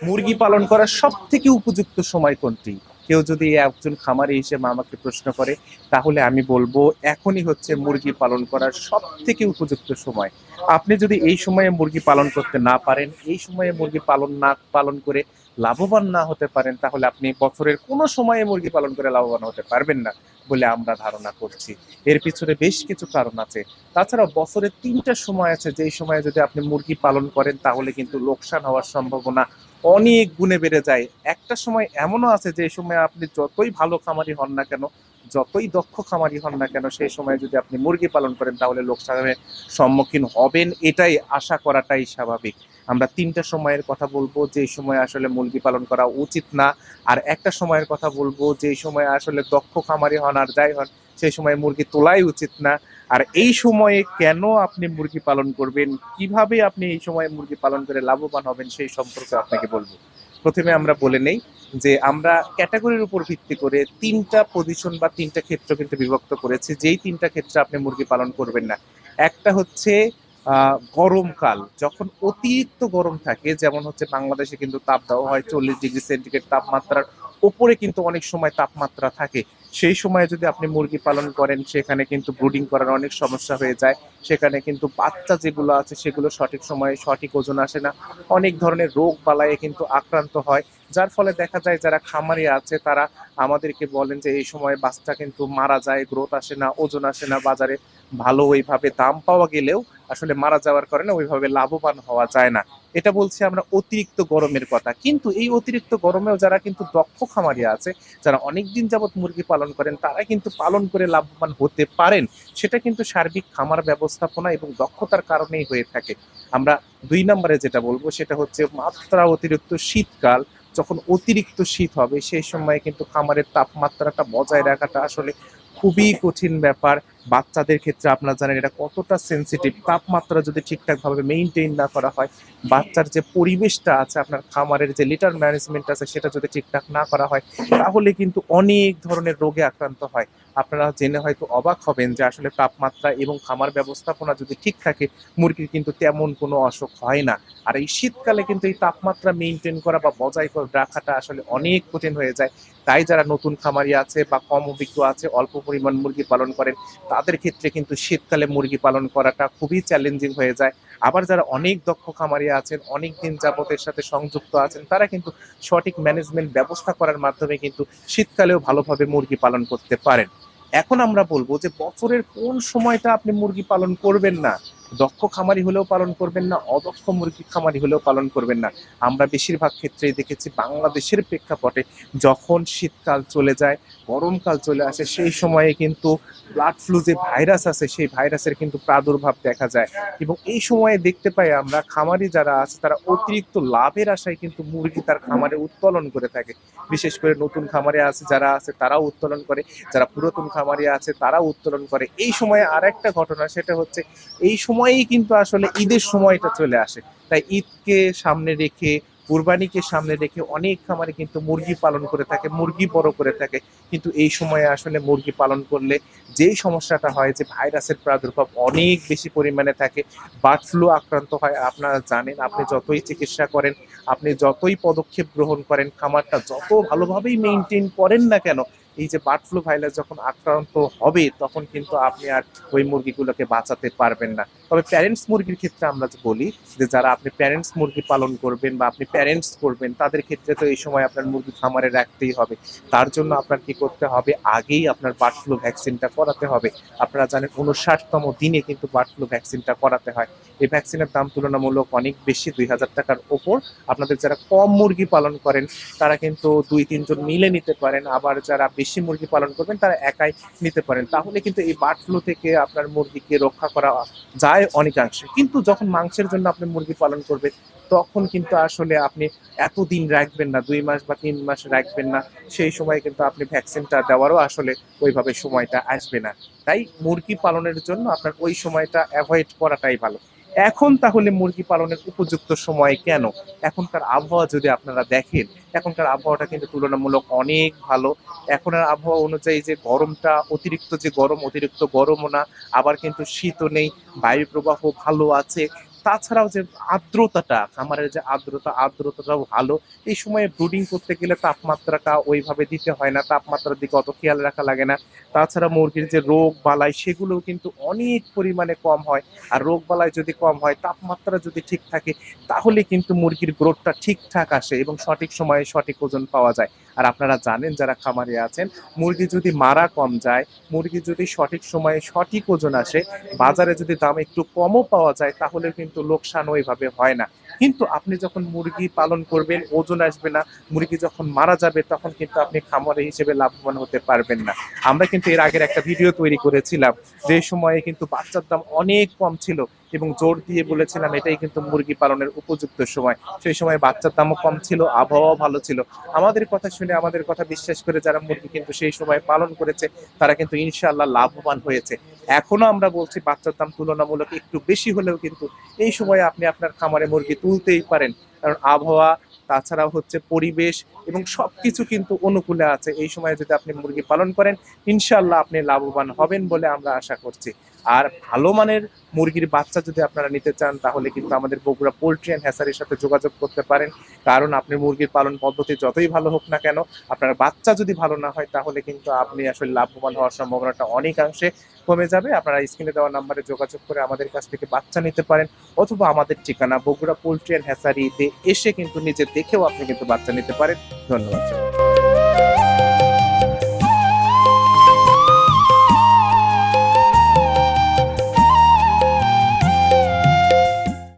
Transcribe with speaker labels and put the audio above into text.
Speaker 1: মুরগি পালন করার সব থেকে উপযুক্ত সময় কোনটি? কেউ যদি একজন খামারি হিসেবে আমাকে প্রশ্ন করে, তাহলে আমি বলব এখনই হচ্ছে মুরগি পালন করার সব থেকে উপযুক্ত সময়। আপনি যদি এই সময়ে মুরগি পালন করতে না পারেন, এই সময়ে মুরগি পালন না, পালন করে লাভবান না হতে পারেন, তাহলে আপনি বছরের কোনো সময়ে মুরগি পালন করে লাভবান হতে পারবেন না বলে আমরা ধারণা করছি। এর পিছনে বেশ কিছু কারণ আছে। তাছাড়া বছরে তিনটা সময় আছে, যেই সময়ে যদি আপনি মুরগি পালন করেন, তাহলে কিন্তু লোকসান হওয়ার সম্ভাবনা অনেক গুণে বেড়ে যায়। একটা সময় এমনও আছে যে সময় আপনি যতই ভালো খামারি হন না কেন, যতই দক্ষ খামারি হন না কেন, সেই সময় যদি আপনি মুরগি পালন করেন, তাহলে লোকসানের সম্মুখীন হবেন। এটাই আশা করাটাই স্বাভাবিক। আমরা তিনটা সময়ের কথা বলব, যে সময় আসলে মুরগি পালন করা উচিত না। আর একটা সময়ের কথা বলব, যে সময় আসলে দক্ষ খামারি হন আর যাই হন, সেই সময় মুরগি তোলাই উচিত না। আর এই সময়ে কেন আপনি মুরগি পালন করবেন? কীভাবে আপনি এই সময়ে মুরগি পালন করে লাভবান হবেন সেই সম্পর্কে আপনাকে বলব। প্রথমে আমরা বলে নেই যে আমরা ক্যাটাগরির উপর ভিত্তি করে তিনটা পজিশন বা তিনটা ক্ষেত্র কিন্তু বিভক্ত করেছি। যেই তিনটা ক্ষেত্রে আপনি মুরগি পালন করবেন না। একটা হচ্ছে গরমকাল, যখন অতিরিক্ত গরম থাকে, যেমন হচ্ছে বাংলাদেশে কিন্তু তাপ দেওয়া হয়, চল্লিশ ডিগ্রি সেন্টিগ্রেড তাপমাত্রার ওপরে কিন্তু অনেক সময় তাপমাত্রা থাকে। সেই সময় যদি আপনি মুরগি পালন করেন, সেখানে কিন্তু ব্রুডিং করার অনেক সমস্যা হয়ে যায়। সেখানে কিন্তু বাচ্চা যেগুলো আছে, সেগুলো সঠিক সময়ে সঠিক ওজন আসে না। অনেক ধরনের রোগ বালায়ে কিন্তু আক্রান্ত হয়। যার ফলে দেখা যায়, যারা খামারি আছে, তারা আমাদেরকে বলেন যে, এই সময় বাচ্চা কিন্তু মারা যায়, গ্রোথ আসে না, ওজন আসে না, বাজারে ভালো ওইভাবে দাম পাওয়া গেলেও আসলে মারা যাওয়ার কারণে ওইভাবে লাভবান হওয়া যায় না। এটা বলছি আমরা অতিরিক্ত গরমের কথা। কিন্তু এই অতিরিক্ত গরমেও যারা কিন্তু দক্ষ খামারি আছে, যারা অনেক দিন যাবত মুরগি পালন করেন, তারা কিন্তু পালন করে লাভবান হতে পারেন। সেটা কিন্তু সার্বিক খামার ব্যবস্থাপনা এবং দক্ষতার কারণেই হয়ে থাকে। আমরা দুই নম্বরে যেটা বলব, সেটা হচ্ছে মাত্রা অতিরিক্ত শীতকাল। যখন অতিরিক্ত শীত হবে, সেই সময় কিন্তু খামারের তাপমাত্রাটা বজায় রাখাটা আসলে খুবই কঠিন ব্যাপার। বাচ্চাদের ক্ষেত্রে আপনারা জানেন এটা কতটা সেন্সিটিভ তাপমাত্রা যদি ঠিকঠাকভাবে মেনটেন না করা হয়, বাচ্চার যে পরিবেশটা আছে, আপনার খামারের যে লিটার ম্যানেজমেন্ট আছে, সেটা যদি ঠিকঠাক না করা হয়, তাহলে কিন্তু অনেক ধরনের রোগে আক্রান্ত হয়। আপনারা জেনে হয়তো অবাক হবেন যে আসলে তাপমাত্রা এবং খামার ব্যবস্থাপনা যদি ঠিক থাকে, মুরগির কিন্তু তেমন কোনো অসুখ হয় না। আর এই শীতকালে কিন্তু এই তাপমাত্রা মেনটেন করা বা বজায় করে রাখাটা আসলে অনেক কঠিন হয়ে যায়। তাই যারা নতুন খামারি আছে বা কম অভিজ্ঞ আছে, অল্প পরিমাণ মুরগি পালন করেন, তাদের ক্ষেত্রে কিন্তু শীতকালে মুরগি পালন করাটা খুবই চ্যালেঞ্জিং হয়ে যায়। আবার যারা অনেক দক্ষ খামারি আছেন, অনেক দিন যাবতের সাথে সংযুক্ত আছেন, তারা কিন্তু সঠিক ম্যানেজমেন্ট ব্যবস্থা করার মাধ্যমে কিন্তু শীতকালেও ভালোভাবে মুরগি পালন করতে পারেন। এখন আমরা বলব যে বছরের কোন সময়টা আপনি মুরগি পালন করবেন না? দক্ষ খামারি হলেও পালন করবেন না, অদক্ষ মুরগি খামারি হলেও পালন করবেন না। আমরা বেশিরভাগ ক্ষেত্রেই দেখেছি বাংলাদেশের প্রেক্ষাপটে যখন শীতকাল চলে যায়, গরমকাল চলে আসে, সেই সময়ে কিন্তু ব্লাড ফ্লু যে ভাইরাস আছে, সেই ভাইরাসের কিন্তু প্রাদুর্ভাব দেখা যায়। এবং এই সময়ে দেখতে পাই আমরা খামারি যারা আছে, তারা অতিরিক্ত লাভের আশায় কিন্তু মুরগি তার খামারে উত্তোলন করে থাকে। বিশেষ করে নতুন খামারে আছে, যারা আছে, তারাও উত্তোলন করে। যারা পুরাতন খামারি আছে, তারাও উত্তোলন করে। এই সময়ে আর একটা ঘটনা, সেটা হচ্ছে এই সময়েই কিন্তু আসলে ঈদের সময়টা চলে আসে। তাই ঈদকে সামনে রেখে, কুরবানিকে সামনে রেখে অনেক খামারে কিন্তু মুরগি পালন করে থাকে, মুরগি বড় করে থাকে। কিন্তু এই সময়ে আসলে মুরগি পালন করলে যেই সমস্যাটা হয় যে ভাইরাসের প্রাদুর্ভাব অনেক বেশি পরিমাণে থাকে, বার্ড ফ্লু আক্রান্ত হয়, আপনারা জানেন, আপনি যতই চিকিৎসা করেন, আপনি যতই পদক্ষেপ গ্রহণ করেন, খামারটা যত ভালোভাবেই মেনটেন করেন না কেন এই যে বার্ড ফ্লু ভাইরাস যখন আক্রান্ত হবে, তখন কিন্তু আপনি আর ওই মুরগিগুলোকে বাঁচাতে পারবেন না। তবে প্যারেন্টস মুরগির ক্ষেত্রে আমরা যে বলি যে, যারা আপনি প্যারেন্টস মুরগি পালন করবেন বা আপনি প্যারেন্টস করবেন, তাদের ক্ষেত্রে তো এই সময় আপনার মুরগি খামারে রাখতেই হবে। তার জন্য আপনার কি করতে হবে? আগেই আপনার বার্ড ফ্লু ভ্যাকসিনটা করাতে হবে। আপনারা জানেন উনষাটতম দিনে কিন্তু বার্ড ফ্লু ভ্যাকসিনটা করাতে হয়। এই ভ্যাকসিনের দাম তুলনামূলক অনেক বেশি, দুই হাজার টাকার ওপর। আপনাদের যারা কম মুরগি পালন করেন, তারা কিন্তু দুই, তিনজন মিলে নিতে পারেন। আবার যারা বেশি মুরগি পালন করবেন, তারা একাই নিতে পারেন। তাহলে কিন্তু এই বার্ড ফ্লু থেকে আপনার মুরগিকে রক্ষা করা যায় অনেকাংশে। কিন্তু যখন মাংসের জন্য আপনি মুরগি পালন করবেন, তখন কিন্তু আসলে আপনি এতদিন রাখবেন না, দুই মাস বা তিন মাস রাখবেন না, সেই সময় কিন্তু আপনি ভ্যাকসিনটা দেওয়ারও আসলে ওইভাবে সময়টা আসবে না। তাই মুরগি পালনের জন্য আপনার ওই সময়টা অ্যাভয়েড করাটাই ভালো। এখন তাহলে মুরগি পালনের উপযুক্ত সময় কেন? এখনকার আবহাওয়া যদি আপনারা দেখেন, এখনকার আবহাওয়াটা কিন্তু তুলনামূলক অনেক ভালো। এখনের আবহাওয়া অনুযায়ী যে গরমটা, অতিরিক্ত যে গরম, অতিরিক্ত গরমও না, আবার কিন্তু শীতও নেই বায়ু প্রবাহ ভালো আছে। তাছাড়াও যে আর্দ্রতাটা, খামারের যে আর্দ্রতা, আর্দ্রতাটাও ভালো। এই সময়ে ব্রুডিং করতে গেলে তাপমাত্রাটা ওইভাবে দিতে হয় না, তাপমাত্রার দিকে অত খেয়াল রাখা লাগে না। তাছাড়া মুরগির যে রোগ বালাই, সেগুলোও কিন্তু অনেক পরিমাণে কম হয়। আর রোগ বালাই যদি কম হয়, তাপমাত্রা যদি ঠিক থাকে, তাহলে কিন্তু মুরগির গ্রোথটা ঠিকঠাক আসে এবং সঠিক সময়ে সঠিক ওজন পাওয়া যায়। আর আপনারা জানেন যারা খামারে আছেন, মুরগি যদি মারা কম যায়, মুরগি যদি সঠিক সময়ে সঠিক ওজন আসে, বাজারে যদি দাম একটু কমও পাওয়া যায়, তাহলে কিন্তু লোকসান ওইভাবে হয় না। কিন্তু আপনি যখন মুরগি পালন করবেন, ওজন আসবে না, মুরগি যখন মারা যাবে, তখন কিন্তু আপনি খামারে হিসেবে লাভবান হতে পারবেন না। আমরা কিন্তু এর আগের একটা ভিডিও তৈরি করেছিলাম, যে সময়ে কিন্তু বাচ্চার দাম অনেক কম ছিল এবং জোর দিয়ে বলেছিলাম, এটাই কিন্তু মুরগি পালনের উপযুক্ত সময়। সেই সময় বাচ্চার দামও কম ছিল, আবহাওয়াও ভালো ছিল। আমাদের কথা শুনে, আমাদের কথা বিশ্বাস করে যারা মুরগি কিন্তু সেই সময় পালন করেছে, তারা কিন্তু ইনশাআল্লাহ লাভবান হয়েছে। এখনও আমরা বলছি বাচ্চার দাম তুলনামূলক একটু বেশি হলেও কিন্তু এই সময়ে আপনি আপনার খামারে মুরগি তুলতেই পারেন। কারণ আবহাওয়া, তাছাড়াও হচ্ছে পরিবেশ এবং সব কিছু কিন্তু অনুকূলে আছে। এই সময়ে যদি আপনি মুরগি পালন করেন ইনশাল্লাহ আপনি লাভবান হবেন বলে আমরা আশা করছি। আর ভালো মানের মুরগির বাচ্চা যদি আপনারা নিতে চান, তাহলে কিন্তু আমাদের বগুড়া পোলট্রি অ্যান্ড হ্যাসারির সাথে যোগাযোগ করতে পারেন। কারণ আপনি মুরগির পালন পদ্ধতি যতই ভালো হোক না কেন, আপনার বাচ্চা যদি ভালো না হয়, তাহলে কিন্তু আপনি আসলে লাভবান হওয়ার সম্ভাবনাটা অনেকাংশে কমে যাবে। আপনারা স্ক্রিনে দেওয়া নাম্বারে যোগাযোগ করে আমাদের কাছ থেকে বাচ্চা নিতে পারেন অথবা আমাদের ঠিকানা বগুড়া পোলট্রি অ্যান্ড হ্যাসারিতে এসে কিন্তু নিজে দেখেও আপনি কিন্তু বাচ্চা নিতে পারেন। ধন্যবাদ।